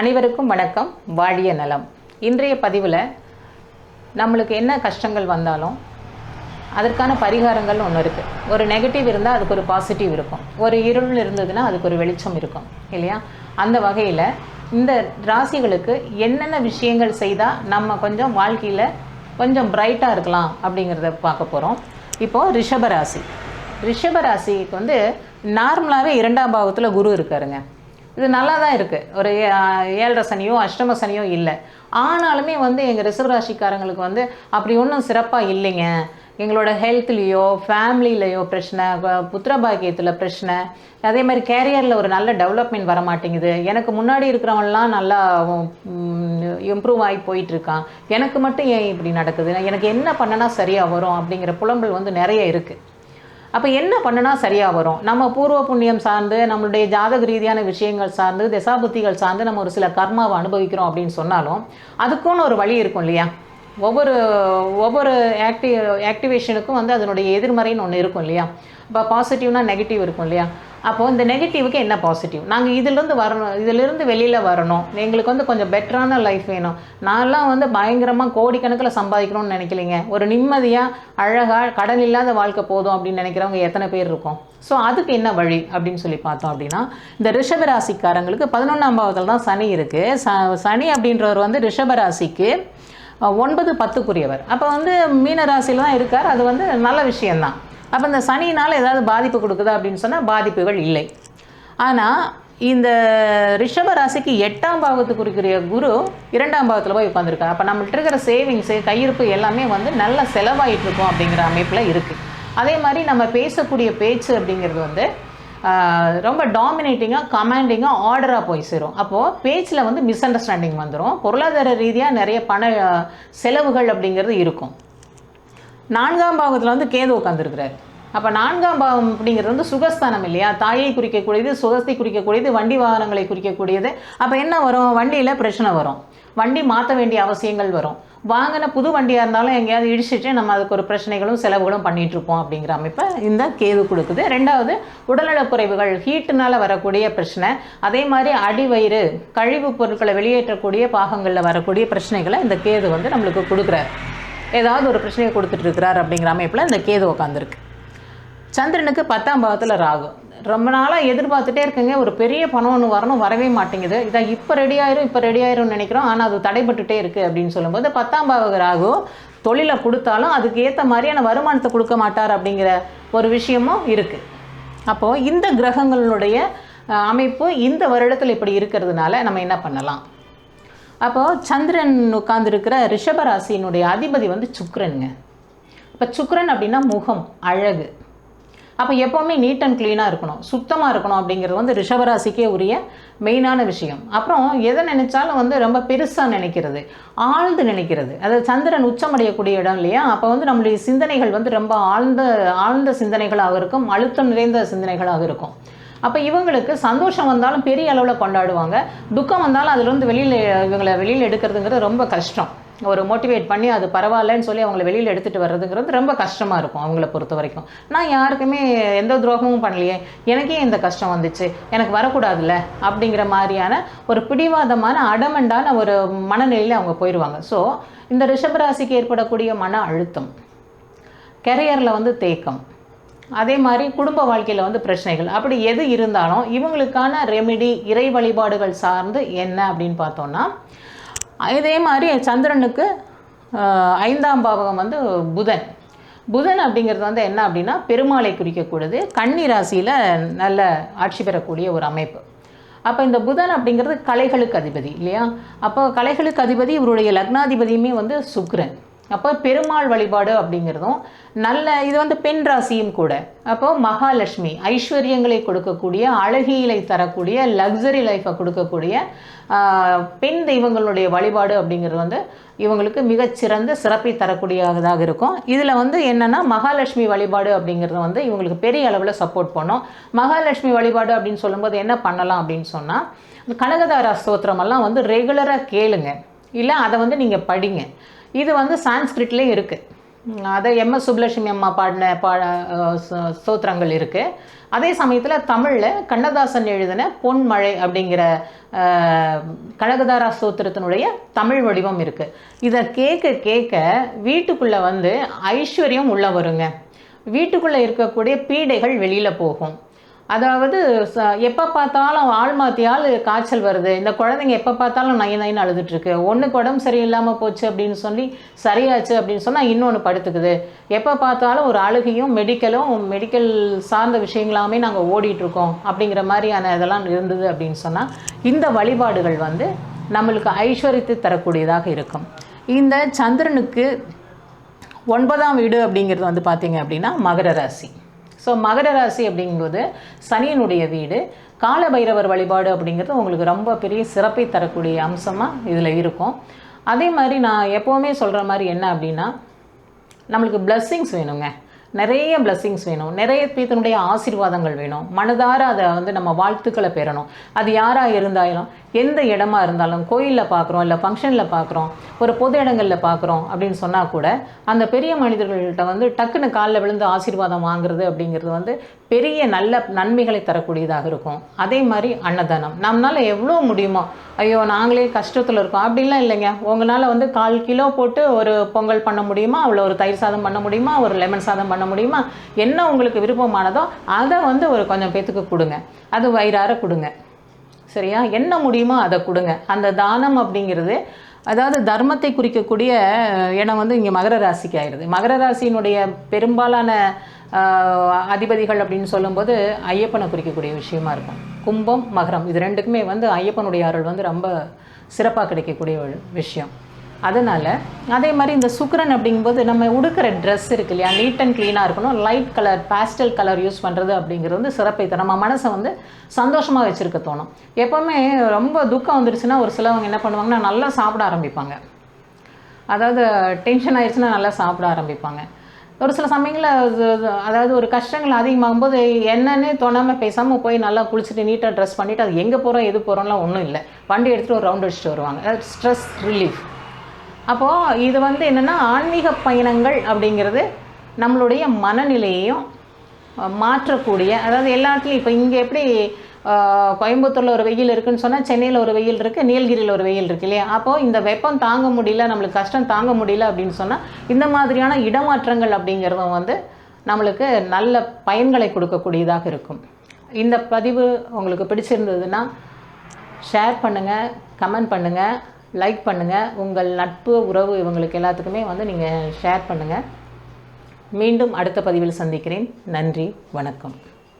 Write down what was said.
அனைவருக்கும் வணக்கம். வாழிய நலம். இன்றைய பதிவில் நம்மளுக்கு என்ன கஷ்டங்கள் வந்தாலும் அதற்கான பரிகாரங்கள் ஒன்று இருக்குது ஒரு நெகட்டிவ் இருந்தால் அதுக்கு ஒரு பாசிட்டிவ் இருக்கும். ஒரு இருள் இருந்ததுன்னா அதுக்கு ஒரு வெளிச்சம் இருக்கும். இல்லையா? அந்த வகையில் இந்த ராசிகளுக்கு என்னென்ன விஷயங்கள் செய்தால் நம்ம கொஞ்சம் வாழ்க்கையில் கொஞ்சம் பிரைட்டாக இருக்கலாம் அப்படிங்கிறத பார்க்க போகிறோம் இப்போது ரிஷபராசி ரிஷபராசிக்கு வந்து நார்மலாகவே இரண்டாம் பாவத்தில் குரு இருக்காருங்க. இது நல்லா தான் இருக்குது ஒரு ஏழரை சனியோ அஷ்டம சனியோ இல்லை. ஆனாலுமே வந்து எங்கள் ரிசர்வ் ராசிக்காரங்களுக்கு வந்து அப்படி ஒன்றும் சிறப்பாக இல்லைங்க. எங்களோட ஹெல்த்லேயோ ஃபேமிலியிலையோ பிரச்சனை புத்திர பாக்கியத்தில் பிரச்சனை. அதே மாதிரி கேரியரில் ஒரு நல்ல டெவலப்மெண்ட் வர மாட்டேங்குது எனக்கு முன்னாடி இருக்கிறவன்லாம் நல்லா இம்ப்ரூவ் ஆகி போயிட்டுருக்கான். எனக்கு மட்டும் ஏன் இப்படி நடக்குது? எனக்கு என்ன பண்ணனா சரியாக வரும் அப்படிங்கிற புலம்பல் வந்து நிறைய இருக்குது அப்போ என்ன பண்ணுனா சரியாக வரும். நம்ம பூர்வ புண்ணியம் சார்ந்து நம்மளுடைய ஜாதக ரீதியான விஷயங்கள் சார்ந்து திசாபுத்திகள் சார்ந்து நம்ம ஒரு சில கர்மாவை அனுபவிக்கிறோம் அப்படின்னு சொன்னாலும் அதுக்குன்னு ஒரு வழி இருக்கும் இல்லையா? ஒவ்வொரு ஒவ்வொரு ஆக்டி ஆக்டிவேஷனுக்கும் வந்து அதனுடைய எதிர்மறைன்னு ஒன்று இருக்கும் இல்லையா? இப்போ பாசிட்டிவ்னா நெகட்டிவ் இருக்கும் இல்லையா? அப்போது இந்த நெகட்டிவுக்கு என்ன பாசிட்டிவ் நாங்கள் இதிலேருந்து வரணும் இதிலிருந்து வெளியில் வரணும். எங்களுக்கு வந்து கொஞ்சம் பெட்டரான லைஃப் வேணும். நான்லாம் வந்து பயங்கரமாக கோடிக்கணக்கில் சம்பாதிக்கணும்னு நினைக்கலைங்க. ஒரு நிம்மதியாக அழகாக கடன் இல்லாத வாழ்க்கை போதும் அப்படின்னு நினைக்கிறவங்க எத்தனை பேர் இருக்கோம்? ஸோ அதுக்கு என்ன வழி? அப்படின்னு சொல்லி பார்த்தோம் அப்படின்னா இந்த ரிஷபராசிக்காரங்களுக்கு பதினொன்றாம் பாவத்தில் தான் சனி இருக்குது ச சனி அப்படின்றவர் வந்து ரிஷபராசிக்கு ஒன்பது பத்துக்குரியவர். அப்போ வந்து மீனராசியில் தான் இருக்கார். அது வந்து நல்ல விஷயந்தான் அப்போ இந்த சனியினால் ஏதாவது பாதிப்பு கொடுக்குதா அப்படின்னு சொன்னால் பாதிப்புகள் இல்லை. ஆனால் இந்த ரிஷப ராசிக்கு எட்டாம் பாவத்துக்கு இருக்கிற குரு இரண்டாம் பாவத்தில் போய் உட்காந்துருக்காரு அப்போ நம்மள்ட்ட இருக்கிற சேவிங்ஸு கையிருப்பு எல்லாமே வந்து நல்ல செலவாயிட்டு இருக்கும் அப்படிங்கிற அமைப்பில் இருக்குது அதே மாதிரி நம்ம பேசக்கூடிய பேச்சு அப்படிங்கிறது வந்து ரொம்ப டாமினேட்டிங்காக கமாண்டிங்காக ஆர்டராக போய் சேரும். அப்போது பேச்சில் வந்து மிஸ் அண்டர்ஸ்டாண்டிங் வந்துடும் பொருளாதார ரீதியாக நிறைய பண செலவுகள் அப்படிங்கிறது இருக்கும். நான்காம் பாவத்தில் வந்து கேது உட்காந்துருக்கிறார் அப்போ நான்காம் பாவம் அப்படிங்கிறது வந்து சுகஸ்தானம் இல்லையா? தாயை குறிக்கக்கூடியது சுகத்தை குறிக்கக்கூடியது வண்டி வாகனங்களை குறிக்கக்கூடியது. அப்போ என்ன வரும்? வண்டியில் பிரச்சனை வரும். வண்டி மாற்ற வேண்டிய அவசியங்கள் வரும். வாங்கின புது வண்டியாக இருந்தாலும் எங்கேயாவது இடிச்சிட்டு நம்ம அதுக்கு ஒரு பிரச்சனைகளும் செலவுகளும் பண்ணிகிட்ருப்போம் அப்படிங்கிற அமைப்பை இந்த கேது கொடுக்குது. ரெண்டாவது உடல்நலக் குறைவுகள் ஹீட்டுனால் வரக்கூடிய பிரச்சனை. அதே மாதிரி அடிவயிறு கழிவுப் பொருட்களை வெளியேற்றக்கூடிய பாகங்களில் வரக்கூடிய பிரச்சனைகளை இந்த கேது வந்து நம்மளுக்கு கொடுக்குறாரு. ஏதாவது ஒரு பிரச்சனையை கொடுத்துட்டு இருக்கிறார் அப்படிங்கிற அமைப்பில் இந்த கேது உட்காந்துருக்கு சந்திரனுக்கு பத்தாம் பாவத்தில் ராகு. ரொம்ப நாளாக எதிர்பார்த்துட்டே இருக்குங்க. ஒரு பெரிய பணம் ஒன்று வரணும் வரவே மாட்டேங்குது. இதை இப்போ ரெடி ஆயிரும் இப்போ ரெடி ஆயிரும்னு நினைக்கிறோம். ஆனால் அது தடைப்பட்டுட்டே இருக்குது அப்படின்னு சொல்லும்போது பத்தாம் பாவ ராகு தொழிலை கொடுத்தாலும் அதுக்கு ஏற்ற மாதிரியான வருமானத்தை கொடுக்க மாட்டார் அப்படிங்கிற ஒரு விஷயமும் இருக்குது அப்போது இந்த கிரகங்களுடைய அமைப்பு இந்த வருடத்தில் இப்படி இருக்கிறதுனால நம்ம என்ன பண்ணலாம்? அப்போது சந்திரன் உட்கார்ந்துருக்கிற ரிஷபராசியினுடைய அதிபதி வந்து சுக்ரனுங்க இப்போ சுக்ரன் அப்படின்னா முகம் அழகு. அப்போ எப்போவுமே நீட் அண்ட் க்ளீனாக இருக்கணும் சுத்தமாக இருக்கணும் அப்படிங்கிறது வந்து ரிஷபராசிக்கே உரிய மெயினான விஷயம். அப்புறம் எதை நினைச்சாலும் வந்து ரொம்ப பெருசாக நினைக்கிறது ஆழ்ந்து நினைக்கிறது. அதாவது சந்திரன் உச்சமடையக்கூடிய இடம் இல்லையா? அப்போ வந்து நம்மளுடைய சிந்தனைகள் வந்து ரொம்ப ஆழ்ந்த ஆழ்ந்த சிந்தனைகளாக இருக்கும் அழுத்தம் நிறைந்த சிந்தனைகளாக இருக்கும். அப்போ இவங்களுக்கு சந்தோஷம் வந்தாலும் பெரிய அளவில் கொண்டாடுவாங்க. துக்கம் வந்தாலும் அதுலேருந்து வெளியில் இவங்களை வெளியில் எடுக்கிறதுங்கிறது ரொம்ப கஷ்டம். ஒரு மோட்டிவேட் பண்ணி அது பரவாயில்லன்னு சொல்லி அவங்கள வெளியில் எடுத்துகிட்டு வர்றதுங்கிறது ரொம்ப கஷ்டமாக இருக்கும் அவங்கள பொறுத்த வரைக்கும். நான் யாருக்குமே எந்த துரோகமும் பண்ணலையே. எனக்கே இந்த கஷ்டம் வந்துச்சு. எனக்கு வரக்கூடாதுல்ல அப்படிங்கிற மாதிரியான ஒரு பிடிவாதமான அடமண்டான ஒரு மனநிலையில் அவங்க போயிடுவாங்க ஸோ இந்த ரிஷபராசிக்கு ஏற்படக்கூடிய மன அழுத்தம். கெரியரில் வந்து தேக்கம். அதே மாதிரி குடும்ப வாழ்க்கையில் வந்து பிரச்சனைகள். அப்படி எது இருந்தாலும் இவங்களுக்கான ரெமிடி இறை வழிபாடுகள் சார்ந்து என்ன அப்படின்னு பார்த்தோன்னா இதே மாதிரி சந்திரனுக்கு ஐந்தாம் பாவகம் வந்து புதன். புதன் அப்படிங்கிறது வந்து என்ன அப்படின்னா பெருமாளை குறிக்கக்கூடியது கன்னி ராசியில் நல்ல ஆட்சி பெறக்கூடிய ஒரு அமைப்பு. அப்போ இந்த புதன் அப்படிங்கிறது கலைகளுக்கு அதிபதி இல்லையா? அப்போ கலைகளுக்கு அதிபதி இவருடைய லக்னாதிபதியுமே வந்து சுக்ரன் அப்போ பெருமாள் வழிபாடு அப்படிங்கிறதும் நல்ல இது வந்து பெண் ராசியும் கூட. அப்போ மகாலட்சுமி ஐஸ்வர்யங்களை கொடுக்கக்கூடிய அழகியலை தரக்கூடிய லக்ஸரி லைஃப்பை கொடுக்கக்கூடிய பெண் தெய்வங்களுடைய வழிபாடு அப்படிங்கிறது வந்து இவங்களுக்கு மிகச்சிறந்த சிறப்பை தரக்கூடியதாக இருக்கும். இதில் வந்து என்னென்னா மகாலட்சுமி வழிபாடு அப்படிங்கிறது வந்து இவங்களுக்கு பெரிய அளவில் சப்போர்ட் பண்ணும். மகாலட்சுமி வழிபாடு அப்படின்னு சொல்லும்போது என்ன பண்ணலாம் அப்படின்னு சொன்னால் கனகதாரா ஸ்தோத்திரமெல்லாம் வந்து ரெகுலராக கேளுங்க. இல்லை அதை வந்து நீங்கள் படிங்க. இது வந்து சான்ஸ்கிரிட்லேயும் இருக்குது அதை எம் எம்எஸ் சுப்லட்சுமி அம்மா பாடின பா சோத்திரங்கள் இருக்குது அதே சமயத்தில் தமிழில் கண்ணதாசன் எழுதின பொன்மழை அப்படிங்கிற கழகதாரா கனகதாரா தமிழ் வடிவம் இருக்குது இதை கேட்க கேட்க வீட்டுக்குள்ளே வந்து ஐஸ்வர்யம் உள்ளே வருங்க. வீட்டுக்குள்ளே இருக்கக்கூடிய பீடைகள் வெளியில் போகும். அதாவது ச- எப்போ பார்த்தாலும் ஆள் மாற்றி ஆள் காய்ச்சல் வருது. இந்த குழந்தைங்க எப்போ பார்த்தாலும் நை நைன்னு அழுதுட்டுருக்கு ஒன்றுக்கு உடம்பு சரியில்லாமல் போச்சு அப்படின்னு சொல்லி சரியாச்சு அப்படின்னு சொன்னால் இன்னொன்று படுத்துக்குது. எப்போ பார்த்தாலும் ஒரு அழுகையும் மெடிக்கலும் மெடிக்கல் சார்ந்த விஷயங்களாமே நாங்கள் ஓடிட்டுருக்கோம் அப்படிங்கிற மாதிரியான இதெல்லாம் இருந்தது அப்படின்னு சொன்னால் இந்த வழிபாடுகள் வந்து நம்மளுக்கு ஐஸ்வர்யத்தை தரக்கூடியதாக இருக்கும். இந்த சந்திரனுக்கு ஒன்பதாம் வீடு அப்படிங்கிறது வந்து பார்த்தீங்க அப்படின்னா மகர ராசி. ஸோ மகர ராசி அப்படிங்கும்போது சனியினுடைய வீடு. கால பைரவர் வழிபாடு அப்படிங்கிறது உங்களுக்கு ரொம்ப பெரிய சிறப்பை தரக்கூடிய அம்சமாக இதில் இருக்கும். அதே மாதிரி நான் எப்போவுமே சொல்கிற மாதிரி என்ன அப்படின்னா நம்மளுக்கு பிளஸ்ஸிங்ஸ் வேணுங்க. நிறைய பிளஸ்ஸிங்ஸ் வேணும். நிறைய பேத்தினுடைய ஆசீர்வாதங்கள் வேணும். மனதார அதை வந்து நம்ம வாழ்த்துக்களை பெறணும். அது யாராக இருந்தாலும் எந்த இடமா இருந்தாலும் கோயிலில் பார்க்குறோம் இல்லை ஃபங்க்ஷனில் பார்க்குறோம் ஒரு பொது இடங்களில் பார்க்குறோம் அப்படின்னு சொன்னால் கூட அந்த பெரிய மனிதர்கள்ட்ட வந்து டக்குன்னு காலில் விழுந்து ஆசீர்வாதம் வாங்குறது அப்படிங்கிறது வந்து பெரிய நல்ல நன்மைகளை தரக்கூடியதாக இருக்கும். அதே மாதிரி அன்னதானம். நம்மளால் எவ்வளோ முடியுமோ ஐயோ நாங்களே கஷ்டத்தில் இருக்கோம். அப்படிலாம் இல்லைங்க. உங்களால் வந்து கால் கிலோ போட்டு ஒரு பொங்கல் பண்ண முடியுமா? அவ்வளோ ஒரு தயிர் சாதம் பண்ண முடியுமா? ஒரு லெமன் சாதம் பண்ண முடியுமா? என்ன உங்களுக்கு விருப்பமானதோ அதை வந்து ஒரு கொஞ்சம் பேத்துக்கு கொடுங்க. அது வயிறார கொடுங்க. சரியா? என்ன முடியுமோ அதை கொடுங்க. அந்த தானம் அப்படிங்கிறது அதாவது தர்மத்தை குறிக்கக்கூடிய இடம் வந்து இங்கே மகர ராசிக்கு ஆயிடுது. மகர ராசியினுடைய பெரும்பாலான அதிபதிகள் அப்படின்னு சொல்லும்போது ஐயப்பனை குறிக்கக்கூடிய விஷயமா இருக்கும். கும்பம் மகரம் இது ரெண்டுக்குமே வந்து ஐயப்பனுடைய அருள் வந்து ரொம்ப சிறப்பாக கிடைக்கக்கூடிய விஷயம். அதனால் அதே மாதிரி இந்த சுக்கரன் அப்படிங்கும்போது நம்ம உடுக்கிற ட்ரெஸ் இருக்கு இல்லையா? நீட் அண்ட் க்ளீனாக இருக்கணும். Light colour pastel colour use பண்ணுறது அப்படிங்கிறது வந்து சிறப்பை தரும் நம்ம மனசை வந்து சந்தோஷமாக வச்சுருக்க தோணும். எப்போவுமே ரொம்ப துக்கம் வந்துருச்சுன்னா ஒரு சிலவங்க என்ன பண்ணுவாங்கன்னா நல்லா சாப்பிட ஆரம்பிப்பாங்க. அதாவது டென்ஷன் ஆயிடுச்சுன்னா நல்லா சாப்பிட ஆரம்பிப்பாங்க. ஒரு சில சமயங்களில் அது- அதாவது ஒரு கஷ்டங்கள் அதிகமாகும்போது என்னன்னே தோணாமல் பேசாமல் போய் நல்லா குளிச்சுட்டு நீட்டாக ட்ரெஸ் பண்ணிவிட்டு அது எங்கே போகிறோம் எது போகிறோம்லாம் ஒன்றும் இல்லை. வண்டி எடுத்துகிட்டு ஒரு ரவுண்ட் அடிச்சுட்டு வருவாங்க. ஸ்ட்ரெஸ் ரிலீஃப் அப்போது இது வந்து என்னென்னா ஆன்மீக பயணங்கள் அப்படிங்கிறது நம்மளுடைய மனநிலையையும் மாற்றக்கூடிய அதாவது எல்லா இடத்துலையும் இப்போ இங்கே எப்படி கோயம்புத்தூரில் ஒரு வெயில் இருக்குதுன்னு சொன்னால் சென்னையில் ஒரு வெயில் இருக்குது நீலகிரியில் ஒரு வெயில் இருக்கு இல்லையா? அப்போது இந்த வெப்பம் தாங்க முடியல நம்மளுக்கு கஷ்டம் தாங்க முடியல அப்படின்னு சொன்னால் இந்த மாதிரியான இடமாற்றங்கள் அப்படிங்கிறதும் வந்து நம்மளுக்கு நல்ல பயன்களை கொடுக்கக்கூடியதாக இருக்கும். இந்த பதிவு உங்களுக்கு பிடிச்சிருந்ததுன்னா ஷேர் பண்ணுங்கள் கமெண்ட் பண்ணுங்கள் லைக் பண்ணுங்கள் உங்கள் நட்பு உறவு இவங்களுக்கு எல்லாத்துக்குமே வந்து நீங்கள் ஷேர் பண்ணுங்கள் மீண்டும் அடுத்த பதிவில் சந்திக்கிறேன். நன்றி வணக்கம்.